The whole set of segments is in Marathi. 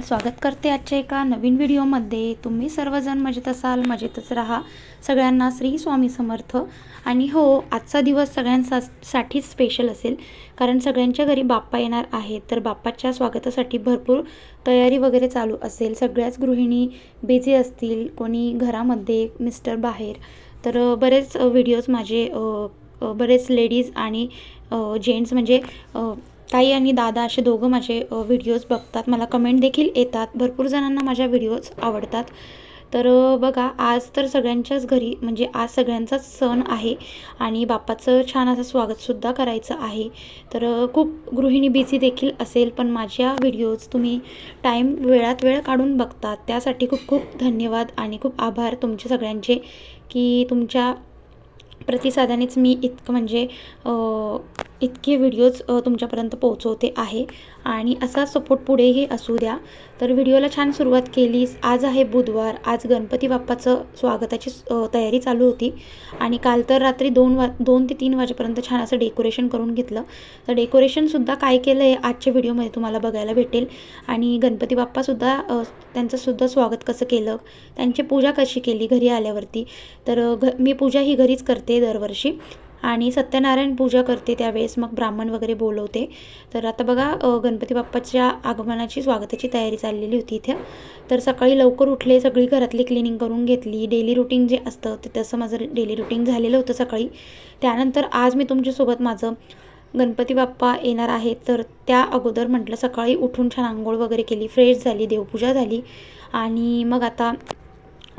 चॅनल स्वागत करते आजच्या एका नवीन व्हिडिओमध्ये. तुम्ही सर्वजण मजेत असाल मजेतच राहा. सगळ्यांना श्री स्वामी समर्थ. आणि हो आजचा दिवस सगळ्यांसा साठीच स्पेशल असेल. कारण सगळ्यांच्या घरी बाप्पा येणार आहेत. तर बाप्पाच्या स्वागतासाठी भरपूर तयारी वगैरे चालू असेल. सगळ्याच गृहिणी बिझी असतील. कोणी घरामध्ये मिस्टर बाहेर. तर बरेच व्हिडिओज माझे बरेच लेडीज आणि जेंट्स म्हणजे ताई आणि दादा असे दोघं माझे व्हिडिओज बघतात. मला कमेंट देखील येतात. भरपूर जणांना माझ्या व्हिडिओज आवडतात. तर बघा आज तर सगळ्यांच्याच घरी म्हणजे आज सगळ्यांचाच सण आहे आणि बाप्पाचं छान असं स्वागतसुद्धा करायचं आहे. तर खूप गृहिणी बिझी देखील असेल पण माझ्या व्हिडिओज तुम्ही टाईम वेळात वेळ काढून बघतात. त्यासाठी खूप खूप धन्यवाद आणि खूप आभार तुमचे सगळ्यांचे की तुमच्या प्रतिसादानेच मी इतकं म्हणजे इतके व्हिडिओज तुमच्यापर्यंत पोहोचवते आहे. आणि असा सपोर्ट पुढेही असू द्या. तर व्हिडिओला छान सुरुवात केलीस. आज आहे बुधवार. आज गणपती बाप्पाचं स्वागताची तयारी चालू होती. आणि काल तर रात्री दोन वा दोन ते तीन वाजेपर्यंत छान असं डेकोरेशन करून घेतलं. तर डेकोरेशनसुद्धा काय केलं आहे आजच्या व्हिडिओमध्ये तुम्हाला बघायला भेटेल. आणि गणपती बाप्पासुद्धा त्यांचंसुद्धा स्वागत कसं केलं? त्यांची पूजा कशी केली घरी आल्यावरती? तर घ मी पूजा ही घरीच करते दरवर्षी. आणि सत्यनारायण पूजा करते त्यावेळेस मग ब्राह्मण वगैरे बोलवते. तर आता बघा गणपती बाप्पाच्या आगमनाची स्वागताची तयारी चाललेली होती इथे. तर सकाळी लवकर उठले सगळी घरातली क्लिनिंग करून घेतली. डेली रुटीन जे असतं ते तसं माझं डेली रुटीन झालेलं होतं सकाळी. त्यानंतर आज मी तुमच्यासोबत माझं गणपती बाप्पा येणार आहे तर त्या अगोदर म्हटलं सकाळी उठून छान आंघोळ वगैरे केली फ्रेश झाली देवपूजा झाली. आणि मग आता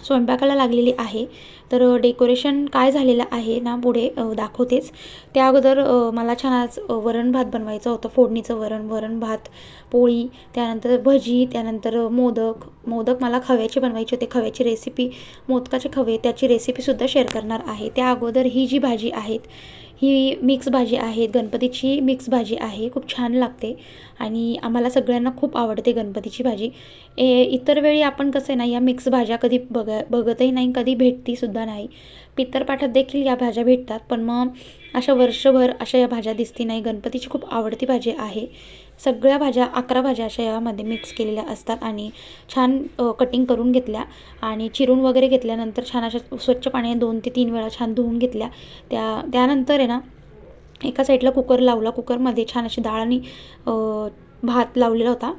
स्वयंपाकाला लागलेली आहे. तर डेकोरेशन काय झालेलं आहे ना पुढे दाखवतेच. त्या अगोदर मला छान आज वरण भात बनवायचं होतं फोडणीचं वरण वरण भात पोळी त्यानंतर भजी त्यानंतर मोदक. मोदक मला खव्याचे बनवायचे होते. खव्याची रेसिपी मोदकाचे खवे त्याची रेसिपीसुद्धा शेअर करणार आहे. त्या अगोदर ही जी भाजी आहेत ही मिक्स भाजी आहे गणपतीची मिक्स भाजी आहे खूप छान लागते. आणि आम्हाला सगळ्यांना खूप आवडते गणपतीची भाजी. ए इतर वेळी आपण कसं आहे ना या मिक्स भाज्या कधी बघा बघतही नाही कधी भेटतीसुद्धा नाही. पितरपाठात देखील या भाज्या भेटतात पण मग अशा वर्षभर अशा या भाज्या दिसती नाही. गणपतीची खूप आवडती भाजी आहे. सगळ्या भाज्या अकरा भाज्या अशा यामध्ये मिक्स केलेल्या असतात आणि छान कटिंग करून घेतल्या आणि चिरून वगैरे घेतल्यानंतर छान अशा स्वच्छ पाण्याने दोन ते तीन वेळा छान धुवून घेतल्या. त्या त्यानंतर आहे ना एका साईडला कुकर लावला. कुकरमध्ये छान अशी डाळ आणि भात लावलेला होता.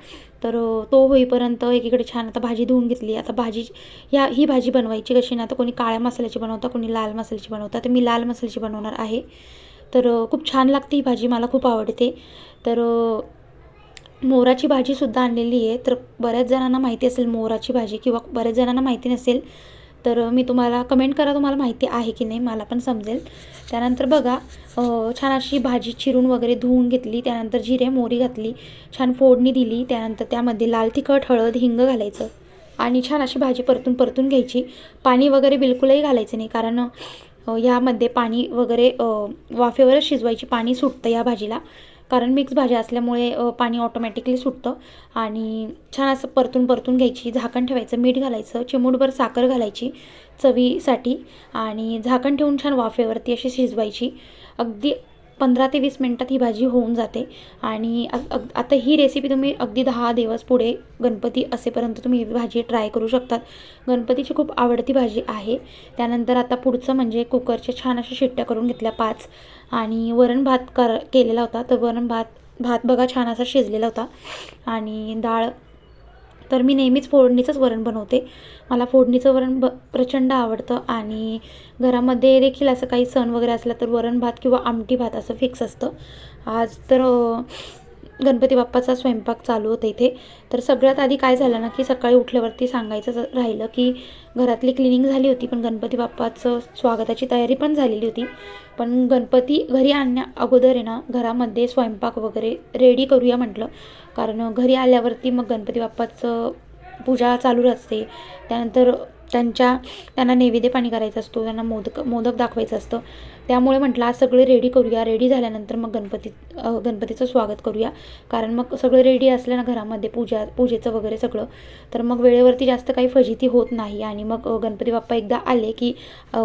तर तो होईपर्यंत एकीकडे छान आता भाजी धुवून घेतली. आता भाजी ह्या ही भाजी बनवायची कशी ना तर कोणी काळ्या मसाल्याची बनवतं कोणी लाल मसाल्याची बनवतं. तर मी लाल मसाल्याची बनवणार आहे. तर खूप छान लागते ही भाजी मला खूप आवडते. तर मोराची भाजीसुद्धा आणलेली आहे. तर बऱ्याच जणांना माहिती असेल मोराची भाजी किंवा बऱ्याच जणांना माहिती नसेल तर मी तुम्हाला कमेंट करा तुम्हाला माहिती आहे की नाही मला पण समजेल. त्यानंतर बघा छान अशी भाजी चिरून वगैरे धुवून घेतली त्यानंतर जिरे मोहरी घातली छान फोडणी दिली त्यानंतर त्यामध्ये लाल तिखट हळद हिंग घालायचं आणि छान अशी भाजी परतून परतून घ्यायची. पाणी वगैरे बिलकुलही घालायचं नाही कारण यामध्ये पाणी वगैरे वाफेवरच शिजवायची पाणी सुटतं या भाजीला. कारण मिक्स भाज्या असल्यामुळे पाणी ऑटोमॅटिकली सुटतं आणि छान असं परतून परतून घ्यायची. झाकण ठेवायचं मीठ घालायचं चिमूटभर साखर घालायची. चवीसाठी आणि झाकण ठेवून छान वाफेवरती अशी शिजवायची. अगदी पंधरा ते वीस मिनटात ही भाजी होऊन जाते. आणि अग आता ही रेसिपी तुम्ही अगदी दहा दिवस पुढे गणपती असेपर्यंत तुम्ही ही भाजी ट्राय करू शकतात. गणपतीची खूप आवडती भाजी आहे. त्यानंतर आता पुढचं म्हणजे कुकरच्या छान अशा शिट्ट्या करून घेतल्या पाच. आणि वरण भात कर केलेला होता. तर वरण भात भात बघा छान असा शिजलेला होता. आणि डाळ तर मी नेहमीच फोडणीचंच वरण बनवते. मला फोडणीचं वरण ब प्रचंड आवडतं आणि घरामध्ये देखील असं काही सण वगैरे असला तर वरण भात किंवा आमटी भात असं फिक्स असतं. आज तर गणपती बाप्पाचा स्वयंपाक चालू होता इथे. तर सगळ्यात आधी काय झालं ना की सकाळी उठल्यावरती सांगायचं राहिलं की घरातली क्लिनिंग झाली होती पण गणपती बाप्पाचं स्वागताची तयारी पण झालेली होती. पण गणपती घरी आणण्या अगोदर आहे ना घरामध्ये स्वयंपाक वगैरे रेडी करूया म्हटलं. कारण घरी आल्यावरती मग गणपती बाप्पाचं पूजा चालू असते. त्यानंतर त्यांच्या त्यांना नैवेद्य पाणी करायचं असतो त्यांना मोदक मोदक दाखवायचं असतं. त्यामुळे म्हटलं आज सगळे रेडी करूया. रेडी झाल्यानंतर मग गणपती गणपतीचं स्वागत करूया. कारण मग सगळं रेडी असलं ना घरामध्ये पूजा पूजेचं वगैरे सगळं तर मग वेळेवरती जास्त काही फजिती होत नाही. आणि मग गणपती बाप्पा एकदा आले की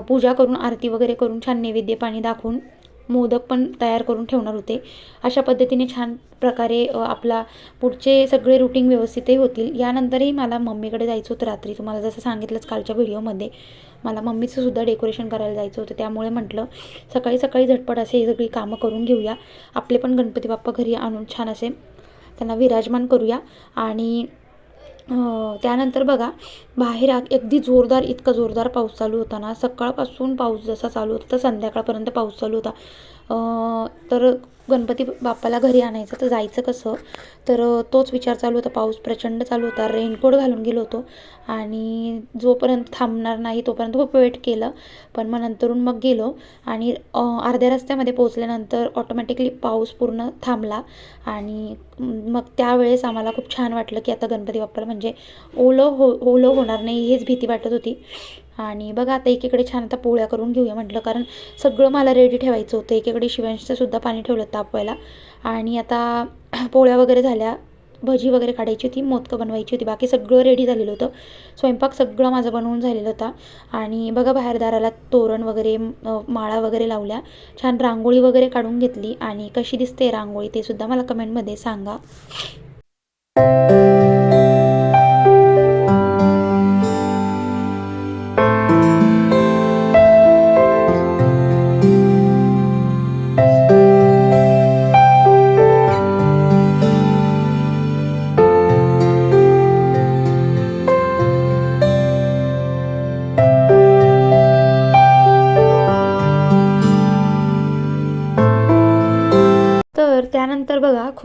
पूजा करून आरती वगैरे करून छान नैवेद्य पाणी दाखवून मोदक पण तयार करून ठेवणार होते. अशा पद्धतीने छान प्रकारे आपला पुढचे सगळे रुटीन व्यवस्थितही होतील. यानंतरही मला मम्मीकडे जायचं होतं रात्री. तुम्हाला जसं सांगितलंच कालच्या व्हिडिओमध्ये मला मम्मीचं सुद्धा डेकोरेशन करायला जायचं होतं. त्यामुळे म्हटलं सकाळी सकाळी झटपट असे ही सगळी कामं करून घेऊया. आपले पण गणपती बाप्पा घरी आणून छान असे त्यांना विराजमान करूया. आणि त्यानंतर बघा बाहेर अगदी जोरदार इतका जोरदार पाऊस चालू होता ना. सकाळपासून पाऊस जसा चालू होता तर संध्याकाळपर्यंत पाऊस चालू होता. तर गणपती बाप्पाला घरी आणायचं तर जायचं कसं? तर तोच विचार चालू होता. पाऊस प्रचंड चालू होता. रेनकोट घालून गेलो होतो. आणि जोपर्यंत थांबणार नाही तोपर्यंत खूप वेट केलं. पण मग नंतरून मग गेलो आणि अर्ध्या रस्त्यामध्ये पोहोचल्यानंतर ऑटोमॅटिकली पाऊस पूर्ण थांबला. आणि मग त्यावेळेस आम्हाला खूप छान वाटलं की आता गणपती बाप्पाला म्हणजे ओलं हो ओलं होणार नाही हेच भीती वाटत होती. आणि बघा आता एकीकडे छान आता पोळ्या करून घेऊया म्हटलं. कारण सगळं मला रेडी ठेवायचं होतं. एकीकडे शिवांशचं सुद्धा पाणी ठेवलं तापवायला. आणि आता पोळ्या वगैरे झाल्या भजी वगैरे काढायची होती मोदकं बनवायची होती बाकी सगळं रेडी झालेलं होतं. स्वयंपाक सगळं माझं बनवून झालेलं होता. आणि बघा बाहेर दाराला तोरण वगैरे माळा वगैरे लावल्या. छान रांगोळी वगैरे काढून घेतली. आणि कशी दिसते रांगोळी ते सुद्धा मला कमेंटमध्ये सांगा.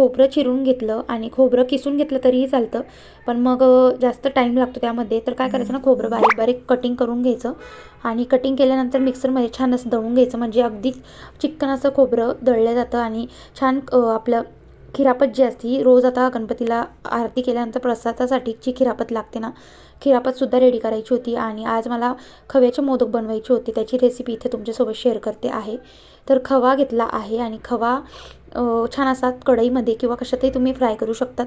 खोबरं चिरून घेतलं आणि खोबरं किसून घेतलं तरीही चालतं. पण मग जास्त टाईम लागतो त्यामध्ये. तर काय करायचं ना खोबरं बारीक बारीक कटिंग करून घ्यायचं. आणि कटिंग केल्यानंतर मिक्सरमध्ये छान असं दळून घ्यायचं. म्हणजे अगदी चिक्कन असं खोबरं दळलं जातं आणि छान आपलं खिरापत जी असते रोज आता गणपतीला आरती केल्यानंतर प्रसादासाठी जी खिरापत लागते ना खिरापतसुद्धा रेडी करायची होती. आणि आज मला खव्याचे मोदक बनवायचे होते. त्याची रेसिपी इथे तुमच्यासोबत शेअर करते आहे. तर खवा घेतला आहे आणि खवा छान असा कढईमध्ये किंवा कशातही तुम्ही फ्राय करू शकतात.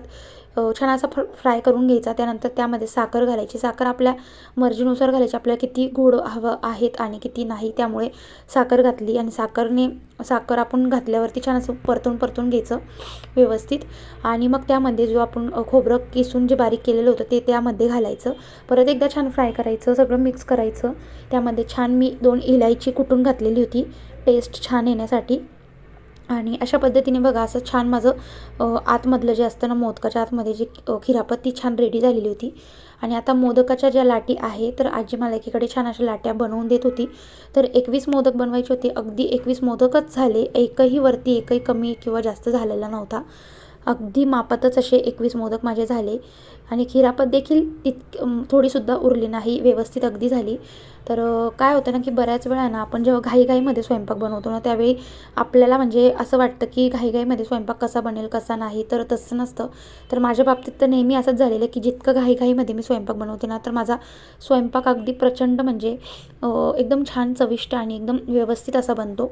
छान असा फ फ्राय करून घ्यायचा. त्यानंतर त्यामध्ये साखर घालायची. साखर आपल्या मर्जीनुसार घालायची. आपल्याला किती गोड हवं आहेत आणि किती नाही त्यामुळे साखर घातली आणि साखरने साखर आपण घातल्यावरती छान असं परतून परतून घ्यायचं व्यवस्थित. आणि मग त्यामध्ये जो आपण खोबरं किसून जे बारीक केलेलं होतं ते त्यामध्ये घालायचं. परत एकदा छान फ्राय करायचं. सगळं मिक्स करायचं. त्यामध्ये छान मी दोन इलायची कुटून घातलेली होती. टेस्ट छान येण्यासाठी. आणि अशा पद्धतीने बघा असं छान माझं आतमधलं जे असतं ना मोदकाच्या आतमध्ये जी खिरापत ती छान रेडी झालेली होती. आणि आता मोदकाच्या ज्या लाटी आहे तर आजी मला एकीकडे छान अशा लाट्या बनवून देत होती. तर एकवीस मोदक बनवायचे होते. अगदी एकवीस मोदकच झाले. एकही वरती एकही कमी किंवा जास्त झालेला नव्हता. अगदी मापातच असे एकवीस मोदक माझे झाले आणि खिरापत देखील तितक थोडीसुद्धा उरली नाही व्यवस्थित अगदी झाली. तर काय होतं ना की बऱ्याच वेळा ना आपण जेव्हा घाईघाईमध्ये स्वयंपाक बनवतो ना त्यावेळी आपल्याला म्हणजे असं वाटतं की घाईघाईमध्ये स्वयंपाक कसा बनेल कसा नाही तर तसं नसतं. तर माझ्या बाबतीत तर नेहमी असंच झालेलं की जितकं घाईघाईमध्ये मी स्वयंपाक बनवते ना तर माझा स्वयंपाक अगदी प्रचंड म्हणजे एकदम छान चविष्ट आणि एकदम व्यवस्थित असा बनतो.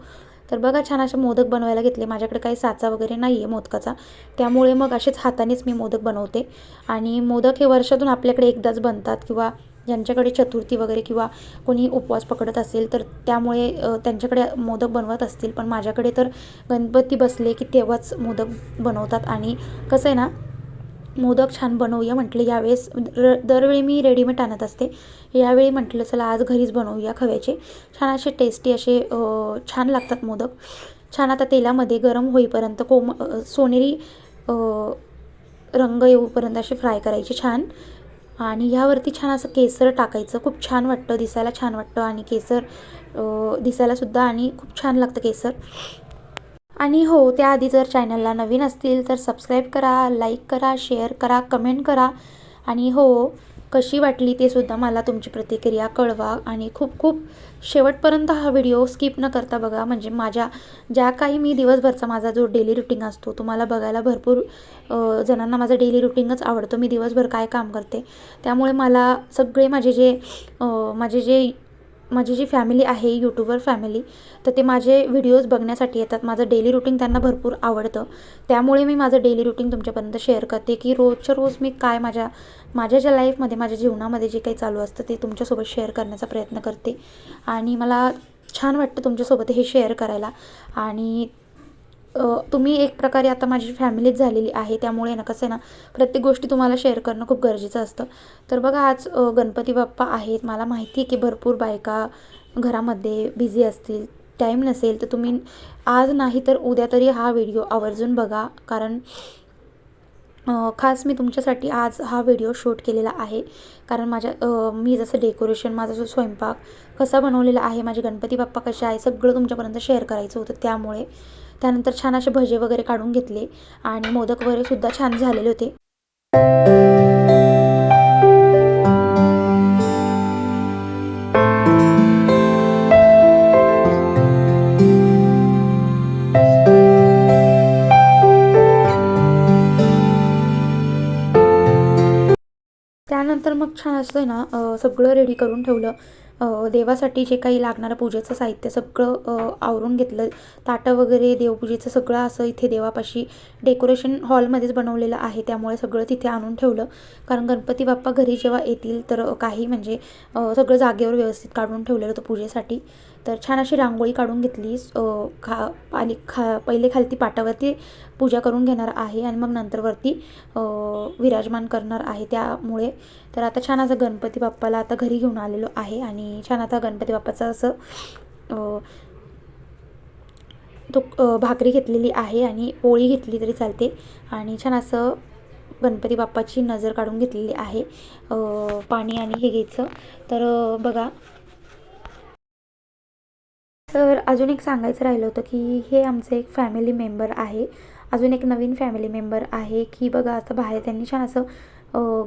तर बघा छान असे मोदक बनवायला घेतले. माझ्याकडे काही साचा वगैरे नाही आहे मोदकाचा. त्यामुळे मग असेच हातानेच मी मोदक बनवते. आणि मोदक हे वर्षातून आपल्याकडे एकदाच बनतात किंवा ज्यांच्याकडे चतुर्थी वगैरे किंवा कोणी उपवास पकडत असेल तर त्यामुळे त्यांच्याकडे मोदक बनवत असतील. पण माझ्याकडे तर गणपती बसले की तेव्हाच मोदक बनवतात. आणि कसं आहे ना मोदक छान बनवूया म्हटलं यावेळेस र दरवेळी मी रेडीमेड आणत असते. यावेळी म्हटलं चला आज घरीच बनवूया खव्याचे. छान असे टेस्टी असे छान लागतात मोदक. छान आता तेलामध्ये गरम होईपर्यंत कोम सोनेरी रंग येऊपर्यंत असे फ्राय करायचे छान. आणि ह्यावरती छान असं केसर टाकायचं. खूप छान वाटतं दिसायला छान वाटतं. आणि केसर दिसायलासुद्धा आणि खूप छान लागतं केसर. आणि हो त्याआधी जर चॅनलला नवीन असतील तर सबस्क्राईब करा लाईक करा शेअर करा कमेंट करा. आणि हो कशी वाटली ते सुद्धा मला तुमची प्रतिक्रिया कळवा. आणि खूप खूप शेवटपर्यंत हा व्हिडिओ स्किप न करता बघा. म्हणजे माझ्या ज्या काही मी दिवसभरचा माझा जो डेली रुटीन असतो तुम्हाला बघायला भरपूर जणांना माझं डेली रुटीनच आवडतं. मी दिवसभर काय काम करते त्यामुळे मला सगळे माझे जे माझे जे माझी जी फॅमिली आहे यूट्यूबर फॅमिली तर ते माझे व्हिडिओज बघण्यासाठी येतात. माझं डेली रुटीन त्यांना भरपूर आवडतं. त्यामुळे मी माझं डेली रुटीन तुमच्यापर्यंत शेअर करते की रोजच्या रोज मी काय माझ्या माझ्या ज्या लाईफमध्ये माझ्या जीवनामध्ये जे काही चालू असतं ते तुमच्यासोबत शेअर करण्याचा प्रयत्न करते. आणि मला छान वाटतं तुमच्यासोबत हे शेअर करायला. आणि तुम्ही एक प्रकारे आता माझी फॅमिलीच झालेली आहे त्यामुळे ना कसं आहे ना प्रत्येक गोष्टी तुम्हाला शेअर करणं खूप गरजेचं असतं. तर बघा आज गणपती बाप्पा आहेत. मला माहिती आहे की भरपूर बायका घरामध्ये बिझी असतील टाईम नसेल तर तुम्ही आज नाही तर उद्या तरी हा व्हिडिओ आवर्जून बघा. कारण खास मी तुमच्यासाठी आज हा व्हिडिओ शूट केलेला आहे. कारण माझ्या मी जसं डेकोरेशन माझा जो स्वयंपाक कसा बनवलेला आहे माझे गणपती बाप्पा कसे आहे सगळं तुमच्यापर्यंत शेअर करायचं होतं त्यामुळे. त्यानंतर छान असे भजे वगैरे काढून घेतले आणि मोदक वगैरे सुद्धा छान झालेले होते. त्यानंतर मग छान असं आहे ना सगळं रेडी करून ठेवलं. देवासाठी जे काही लागणारं पूजेचं साहित्य सगळं आवरून घेतलं. ताटं वगैरे देवपूजेचं सगळं असं इथे देवापाशी डेकोरेशन हॉलमध्येच बनवलेलं आहे. त्यामुळे सगळं तिथे आणून ठेवलं. कारण गणपती बाप्पा घरी जेव्हा येतील तर काही म्हणजे सगळं जागेवर व्यवस्थित काढून ठेवलेलं होतं पूजेसाठी. तर छान अशी रांगोळी काढून घेतली खा आणि खा पहिले खालती पाटावरती पूजा करून घेणार आहे आणि मग नंतरवरती विराजमान करणार आहे त्यामुळे. तर आता छान असं गणपती बाप्पाला आता घरी घेऊन आलेलो आहे आणि छान आता गणपती बाप्पाचं असं तो भाकरी घेतलेली आहे आणि पोळी घेतली तरी चालते. आणि छान असं गणपती बाप्पाची नजर काढून घेतलेली आहे पाणी आणि हे घ्यायचं. तर बघा तर अजून एक सांगायचं राहिलं होतं की हे आमचं एक फॅमिली मेंबर आहे. अजून एक नवीन फॅमिली मेंबर आहे की बघा असं बाहेर त्यांनी छान असं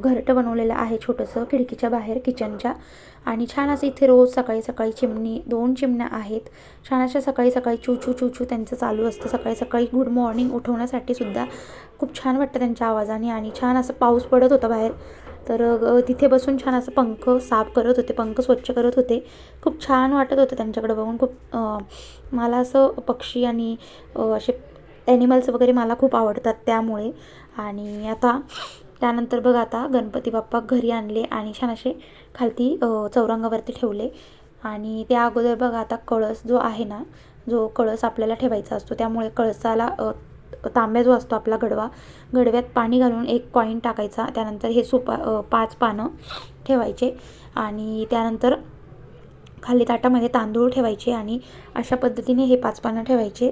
घरटं बनवलेलं आहे छोटंसं खिडकीच्या बाहेर किचनच्या आणि छान असं इथे रोज सकाळी सकाळी चिमणी दोन चिमण्या आहेत. छान अशा सकाळी सकाळी चूचू चूचू त्यांचं चालू असतं. सकाळी सकाळी गुड मॉर्निंग उठवण्यासाठी सुद्धा खूप छान वाटतं त्यांच्या आवाजाने आणि छान असं पाऊस पडत होता बाहेर. तर तिथे बसून छान असं पंख साफ करत होते पंख स्वच्छ करत होते. खूप छान वाटत होतं त्यांच्याकडे बघून. खूप मला असं पक्षी आणि असे ॲनिमल्स वगैरे मला खूप आवडतात त्यामुळे. आणि आता त्यानंतर बघ आता गणपती बाप्पा घरी आणले आणि छान असे खालती चौरंगावरती ठेवले. आणि त्या अगोदर बघा आता कळस जो आहे ना जो कळस आपल्याला ठेवायचा असतो त्यामुळे कळसाला तांब्या जो असतो आपला गडवा गडव्यात पाणी घालून एक कॉईन टाकायचा. त्यानंतर हे सुपा पाच पानं ठेवायचे आणि त्यानंतर खाली ताटामध्ये तांदूळ ठेवायचे आणि अशा पद्धतीने हे पाच पानं ठेवायचे.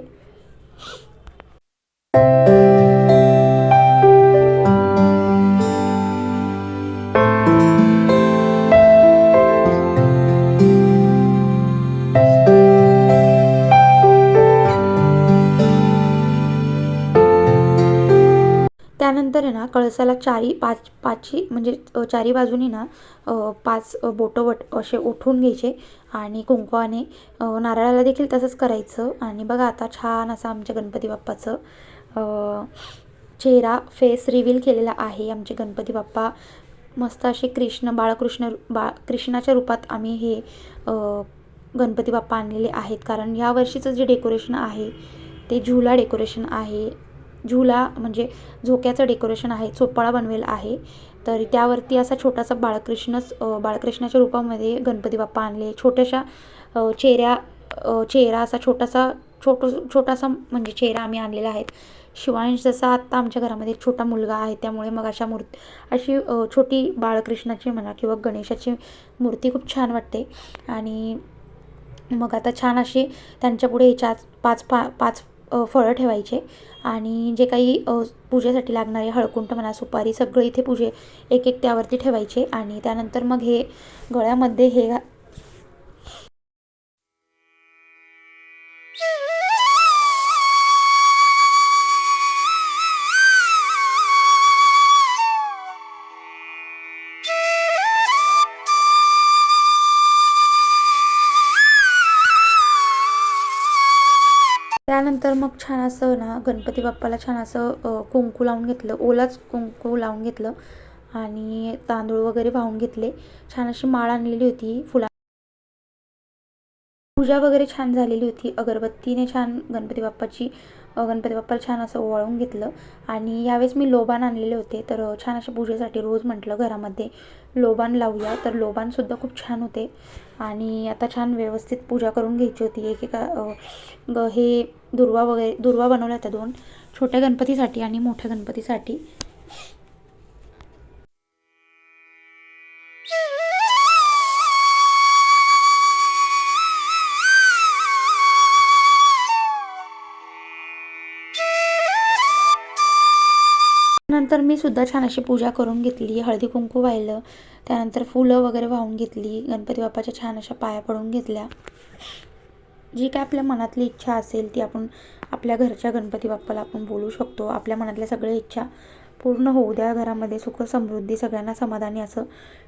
कळसाला चारी पाच पाचही म्हणजे चारी बाजूनी ना पाच बोटवट बोटं वट असे उठून घ्यायचे आणि कुंकवाने नारळाला देखील तसंच करायचं. आणि बघा आता छान असा आमच्या गणपती बाप्पाचं चेहरा फेस रिव्हील केलेला आहे आमचे गणपती बाप्पा. मस्त असे कृष्ण बाळकृष्ण बा कृष्णाच्या रूपात आम्ही हे गणपती बाप्पा आणलेले आहेत. कारण या वर्षीचं जे डेकोरेशन आहे ते झुला डेकोरेशन आहे. झुला म्हणजे झोक्याचं डेकोरेशन आहे चोपाळा बनवेल आहे. तर त्यावरती असा छोटासा बाळकृष्णच बाळकृष्णाच्या रूपामध्ये गणपती बाप्पा आणले. छोट्याशा चेहऱ्या चेहरा असा छोटासा छोटो छोटासा म्हणजे चेहरा आम्ही आणलेला आहे. शिवांश जसा आत्ता आमच्या घरामध्ये एक छोटा मुलगा आहे त्यामुळे मग अशा मूर्ती अशी छोटी बाळकृष्णाची म्हणा किंवा गणेशाची मूर्ती खूप छान वाटते. आणि मग आता छान अशी त्यांच्यापुढे चार पाच पा पाच फळं ठेवायचे. आणि जे काही पूजेसाठी लागणारे हळकुंट म्हणा सुपारी सगळं इथे पूजे एक एक त्यावरती ठेवायचे आणि त्यानंतर मग हे गळ्यामध्ये हे त्यानंतर मग छान असं ना गणपती बाप्पाला छान असं कुंकू लावून घेतलं ओलाच कुंकू लावून घेतलं आणि तांदूळ वगैरे वाहून घेतले. छान अशी माळ आणलेली होती फुला पूजा वगैरे छान झालेली होती. अगरबत्तीने छान गणपती बाप्पाची गणपती बाप्पाला छान असं ओवाळून घेतलं. आणि यावेळेस मी लोबान आणलेले होते. तर छान अशा पूजेसाठी रोज म्हटलं घरामध्ये लोबान लावूया. तर लोबानसुद्धा खूप छान होते. आणि आता छान व्यवस्थित पूजा करून घ्यायची होती. एकेका ग- हे दुर्वा वगैरे दुर्वा बनवल्या होत्या दोन छोट्या गणपतीसाठी आणि मोठ्या गणपतीसाठी. मी सुद्धा छान अशी पूजा करून घेतली हळदी कुंकू वाहिलं त्यानंतर फुलं वगैरे वाहून घेतली गणपती बाप्पाच्या छान अशा पाया पडून घेतल्या. जी काय आपल्या मनातली इच्छा असेल ती आपण आपल्या घरच्या गणपती बाप्पाला आपण बोलू शकतो. आपल्या मनातल्या सगळ्या इच्छा पूर्ण होऊ द्या घरामध्ये सुख समृद्धी सगळ्यांना समाधानी असं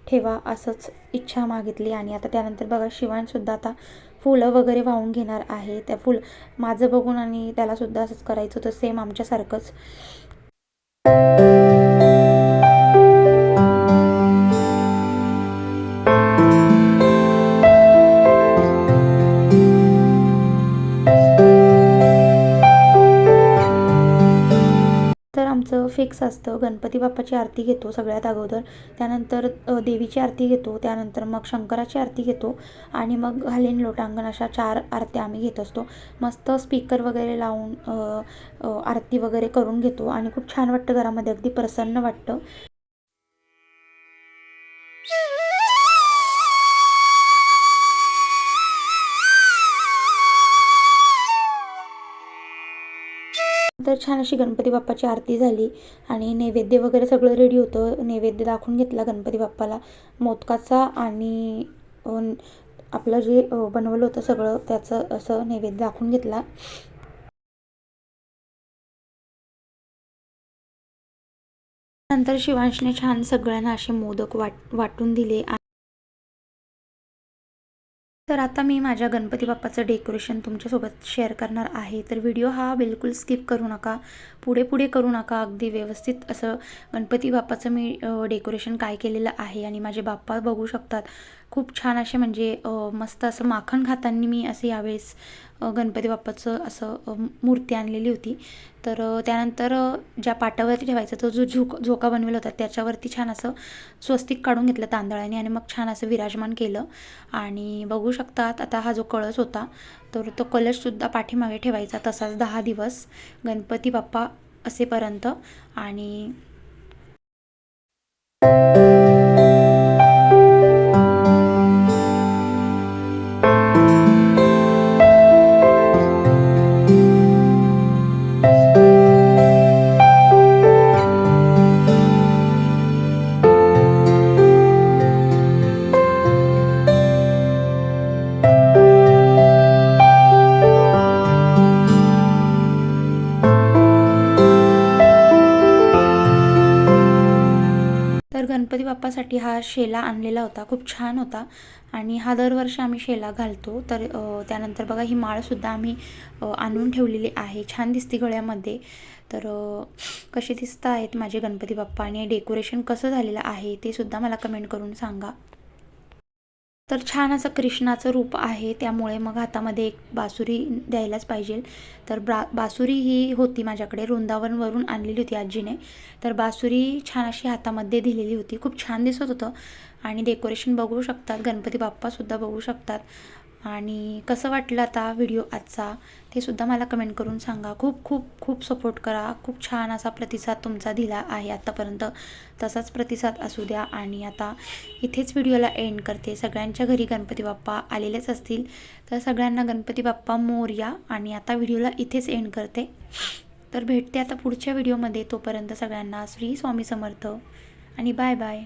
ठेवा असंच इच्छा मागितली. आणि आता त्यानंतर बघा शिवानसुद्धा आता फुलं वगैरे वाहून घेणार आहे. त्या फुल माझं बघून आणि त्यालासुद्धा असंच करायचं होतं सेम आमच्यासारखंच. Thank you. फिक्स असतं. गणपती बाप्पाची आरती घेतो सगळ्यात अगोदर. त्यानंतर देवीची आरती घेतो. त्यानंतर मग शंकराची आरती घेतो. आणि मग घालीन लोटांगण अशा चार आरत्या आम्ही घेत असतो. मस्त स्पीकर वगैरे लावून आरती वगैरे करून घेतो. आणि खूप छान वाटतं घरामध्ये. अगदी प्रसन्न वाटतं. छान अशी गणपती बाप्पाची आरती झाली आणि नैवेद्य वगैरे सगळं रेडी होतं. नैवेद्य दाखवून घेतला गणपती बाप्पाला. मोदकाचा आणि आपलं जे बनवलं होतं सगळं त्याचं असं नैवेद्य दाखवून घेतला. नंतर शिवांशने छान सगळ्यांना असे मोदक वाट वाटून दिले. तर आता मी माझ्या गणपती बाप्पाचं डेकोरेशन तुमच्यासोबत शेअर करणार आहे. तर व्हिडिओ हा बिलकुल स्किप करू नका. पुढे पुढे करू नका. अगदी व्यवस्थित असं गणपती बाप्पाचं मी डेकोरेशन काय केलेलं आहे आणि माझे बाप्पा बघू शकतात. खूप छान असे म्हणजे मस्त असं माखण खाताना मी असे यावेळेस गणपती बाप्पाचं असं मूर्ती आणलेली होती. तर त्यानंतर ज्या पाटावरती ठेवायचा तो जो झोक झोका बनवला होता त्याच्यावरती छान असं स्वस्तिक काढून घेतलं तांदळाने आणि मग छान असं विराजमान केलं. आणि बघू शकतात आता हा जो कळस होता तर तो कलशसुद्धा पाठीमागे ठेवायचा तसाच दहा दिवस गणपती बाप्पा असेपर्यंत. आणि बाप्पासाठी हा शेला आणलेला होता खूप छान होता. आणि हा दरवर्षी आम्ही शेला घालतो. तर त्यानंतर बघा ही माळसुद्धा आम्ही आणून ठेवलेली आहे छान दिसते गळ्यामध्ये. तर कसे दिसत आहेत माझे गणपती बाप्पा आणि डेकोरेशन कसं झालेलं आहे ते सुद्धा मला कमेंट करून सांगा. तर छान असं कृष्णाचं रूप आहे. त्यामुळे मग हातामध्ये एक बासुरी द्यायलाच पाहिजे. तर ब्रा बासुरी ही होती माझ्याकडे. वृंदावनवरून आणलेली होती आजीने. तर बासुरी छान अशी हातामध्ये दिलेली होती. खूप छान दिसत होतं. आणि डेकोरेशन बघू शकतात. गणपती बाप्पासुद्धा बघू शकतात. आणि कसं वाटलं आता व्हिडिओ आजचा ते सुद्धा मला कमेंट करून सांगा. खूप खूप खूप सपोर्ट करा. खूप छान असा प्रतिसाद तुमचा दिला आहे आत्तापर्यंत तसाच प्रतिसाद असू द्या. आणि आता इथेच व्हिडिओला एंड करते. सगळ्यांच्या घरी गणपती बाप्पा आलेलेच असतील तर सगळ्यांना गणपती बाप्पा मोर्या आणि आता व्हिडिओला इथेच एंड करते. तर भेटते आता पुढच्या व्हिडिओमध्ये तोपर्यंत सगळ्यांना श्री स्वामी समर्थ. आणि बाय बाय